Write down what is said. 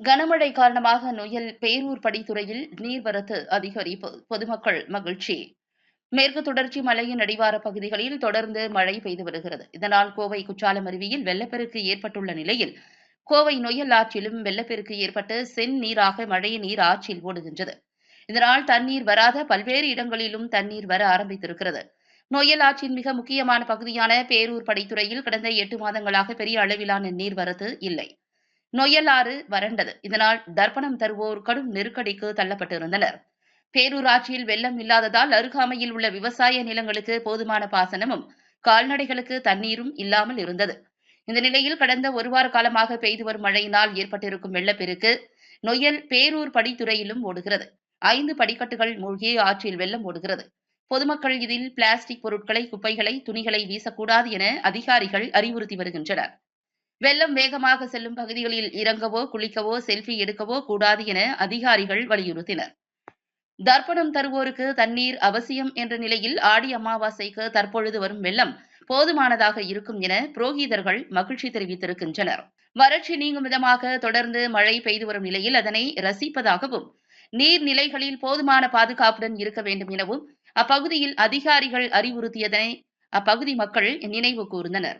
கனமழை காரணமாக நொயல் பேரூர் படித்துறையில் நீர்வரத்து அதிகரிப்பு. பொதுமக்கள் மகிழ்ச்சி. மேற்கு தொடர்ச்சி மலையின் அடிவார பகுதிகளில் தொடர்ந்து மழை பெய்து வருகிறது. இதனால் கோவை குற்றாலம் அருவியில் வெள்ளப்பெருக்கு ஏற்பட்டுள்ள நிலையில் கோவை நொயல் ஆற்றிலும் வெள்ளப்பெருக்கு ஏற்பட்டு சென் நீராக மழை நீர் ஆற்றில் ஓடுகின்றது. இதனால் தண்ணீர் வராத பல்வேறு இடங்களிலும் தண்ணீர் வர ஆரம்பித்திருக்கிறது. நொயல் ஆற்றின் மிக முக்கியமான பகுதியான பேரூர் படித்துறையில் கடந்த எட்டு மாதங்களாக பெரிய அளவிலான நீர்வரத்து இல்லை. நொயலாறு ஆறு வறண்டது. இதனால் தர்ப்பணம் தருவோர் கடும் நெருக்கடிக்கு தள்ளப்பட்டிருந்தனர். பேரூராட்சியில் வெள்ளம் இல்லாததால் அருகாமையில் உள்ள விவசாய நிலங்களுக்கு போதுமான பாசனமும் கால்நடைகளுக்கு தண்ணீரும் இல்லாமல் இருந்தது. இந்த நிலையில் கடந்த ஒரு வார காலமாக பெய்து வரும் மழையினால் ஏற்பட்டிருக்கும் வெள்ளப்பெருக்கு நொயல் பேரூர் படித்துறையிலும் ஓடுகிறது. ஐந்து படிக்கட்டுகள் மூழ்கி ஆற்றில் வெள்ளம் ஓடுகிறது. பொதுமக்கள் இதில் பிளாஸ்டிக் பொருட்களை குப்பைகளை துணிகளை வீசக்கூடாது என அதிகாரிகள் அறிவுறுத்தி வருகின்றனர். வெள்ளம் வேகமாக செல்லும் பகுதிகளில் இறங்கவோ குளிக்கவோ செல்ஃபி எடுக்கவோ கூடாது என அதிகாரிகள் வலியுறுத்தினர். தர்ப்பணம் தருவோருக்கு தண்ணீர் அவசியம் என்ற நிலையில் ஆடி அமாவாசைக்கு தற்பொழுது வரும் வெள்ளம் போதுமானதாக இருக்கும் என புரோகிதர்கள் மகிழ்ச்சி தெரிவித்திருக்கின்றனர். வறட்சி நீங்கும் விதமாக தொடர்ந்து மழை பெய்து வரும் நிலையில் அதனை ரசிப்பதாகவும் நீர்நிலைகளில் போதுமான பாதுகாப்புடன் இருக்க வேண்டும் எனவும் அப்பகுதியில் அதிகாரிகள் அறிவுறுத்தியதனை அப்பகுதி மக்கள் நினைவு கூர்ந்தனர்.